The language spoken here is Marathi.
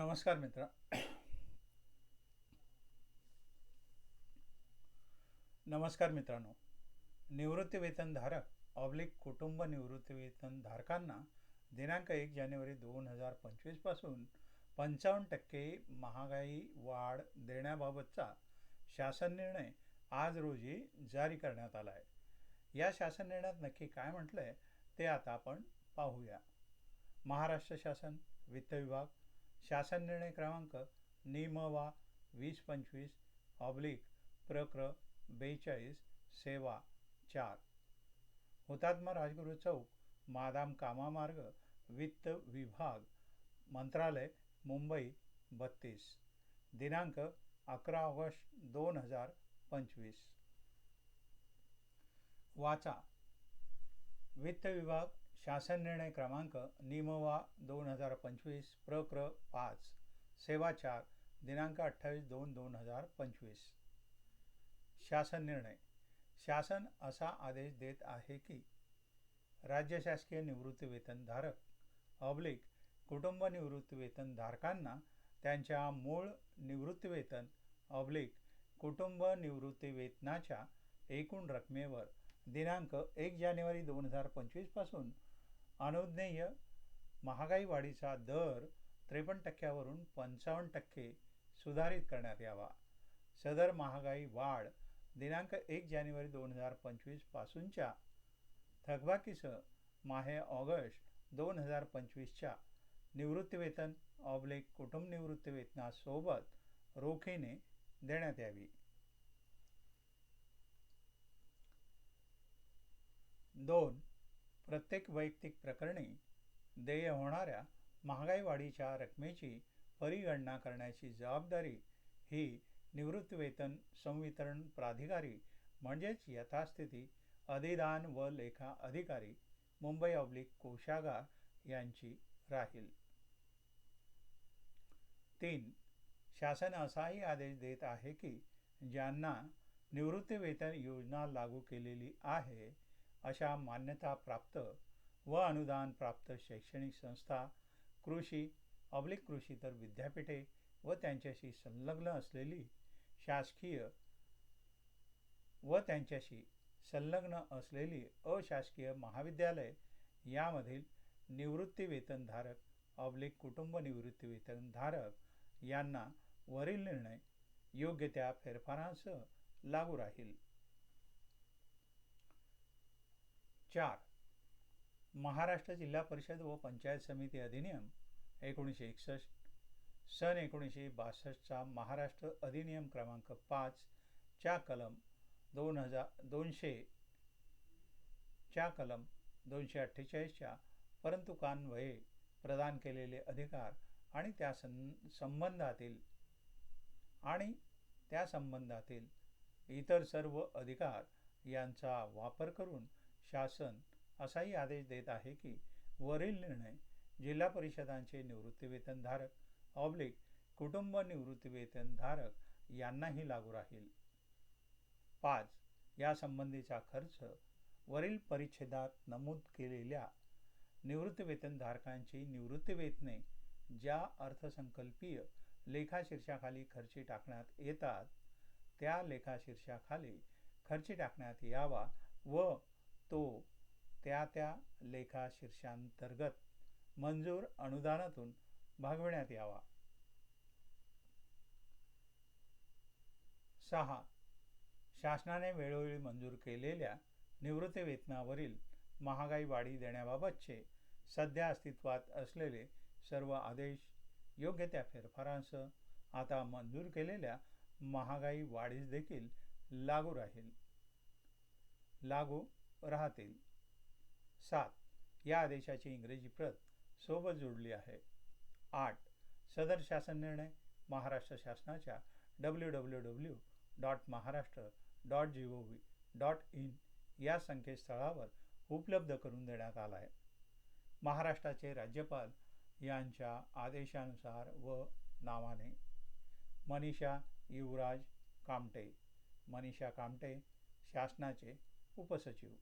नमस्कार मित्र. नमस्कार मित्रांनो. निवृत्तीवेतनधारक ऑब्लिक कुटुंब निवृत्तीवेतनधारकांना दिनांक एक जानेवारी दोन हजार पंचवीसपासून पंचावन्न टक्के महागाई वाढ देण्याबाबतचा शासन निर्णय आज रोजी जारी करण्यात आला आहे या शासन निर्णयात नक्की काय म्हटलं आहे ते आता आपण पाहूया. महाराष्ट्र शासन वित्त विभाग शासन निर्णय क्रमांक निमवा वीस पंचवीस ऑब्लिक प्रक्र बेचाळीस सेवा चार. हुतात्मा राजगुरू चौक मादाम कामामार्ग वित्त विभाग मंत्रालय मुंबई बत्तीस. दिनांक अकरा ऑगस्ट दोन हजार पंचवीस. वाचा. वित्त विभाग शासन निर्णय क्रमांक निमवा दोन हजार पंचवीस प्रक्र पाच सेवा चार दिनांक अठ्ठावीस दोन दोन हजार पंचवीस. शासन निर्णय. शासन असा आदेश देत आहे की राज्य शासकीय निवृत्तीवेतनधारक ऑब्लिक कुटुंब निवृत्तीवेतनधारकांना त्यांच्या मूळ निवृत्तीवेतन ऑब्लिक कुटुंब निवृत्तीवेतनाच्या एकूण रकमेवर दिनांक एक जानेवारी दोन हजार पंचवीसपासून अनुज्ञेय महागाई वाढीचा दर त्रेपन्न टक्क्यावरून पंचावन्न टक्के सुधारित करण्यात यावा. सदर महागाई वाढ दिनांक एक जानेवारी दोन हजार पंचवीसपासूनच्या थकबाकीसह माहे ऑगस्ट दोन हजार पंचवीसच्या निवृत्तीवेतन ऑब्लिक कुटुंब निवृत्तीवेतनासोबत रोखीने देण्यात यावी. दोन प्रत्येक वैयक्तिक प्रकरणी देय होणाऱ्या महागाई वाढीच्या रकमेची परिगणना करण्याची जबाबदारी ही निवृत्तीवेतन संवितरण प्राधिकारी म्हणजेच यथास्थिती अधिदान व लेखा अधिकारी मुंबई ऑब्लिक कोशागार यांची राहील. तीन शासन असाही आदेश देत आहे की ज्यांना निवृत्तीवेतन योजना लागू केलेली आहे अशा मान्यताप्राप्त व अनुदान प्राप्त शैक्षणिक संस्था कृषी ऑब्लिक कृषी तर विद्यापीठे व त्यांच्याशी संलग्न असलेली शासकीय व त्यांच्याशी संलग्न असलेली अशासकीय महाविद्यालय यामधील निवृत्तीवेतनधारक ऑब्लिक कुटुंब निवृत्तीवेतनधारक यांना वरील निर्णय योग्य त्या फेरफारांसह लागू राहील. चार. महाराष्ट्र जिल्हा परिषद व पंचायत समिती अधिनियम एकोणीसशे एकसष्ट. सन एकोणीसशे बासष्टचा महाराष्ट्र अधिनियम क्रमांक पाचच्या कलम दोन हजार दोनशे च्या कलम दोनशे अठ्ठेचाळीसच्या परंतु कान्वये प्रदान केलेले अधिकार आणि त्या सं संबंधातील आणि त्या संबंधातील इतर सर्व अधिकार यांचा वापर करून शासन असाही आदेश देत आहे की वरील निर्णय जिल्हा परिषदांचे निवृत्तीवेतनधारक ऑब्लिक कुटुंब निवृत्तीवेतनधारक यांनाही लागू राहील. पाच यासंबंधीचा खर्च वरील परिच्छेदात नमूद केलेल्या निवृत्तीवेतनधारकांची निवृत्तीवेतने ज्या अर्थसंकल्पीय लेखाशीर्षाखाली खर्ची टाकण्यात येतात त्या लेखाशीर्षाखाली खर्ची टाकण्यात यावा व तो त्या त्या लेखाशीर्षांतर्गत मंजूर अनुदानातून भागविण्यात यावा. सहा. शासनाने वेळोवेळी मंजूर केलेल्या निवृत्तीवेतनावरील महागाई वाढी देण्याबाबतचे सध्या अस्तित्वात असलेले सर्व आदेश योग्य त्या फेरफारांसह आता मंजूर केलेल्या महागाई वाढीस देखील लागू राहील. लागू राहतील. सात. या आदेशाची इंग्रजी प्रत सोबत जोडली आहे. आठ. सदर शासन निर्णय महाराष्ट्र शासनाच्या W W W dot Maharashtra dot G O V dot in या संकेतस्थळावर उपलब्ध करून देण्यात आला आहे. महाराष्ट्राचे राज्यपाल यांच्या आदेशानुसार व नावाने मनीषा युवराज कामटे. मनीषा कामटे शासनाचे उपसचिव.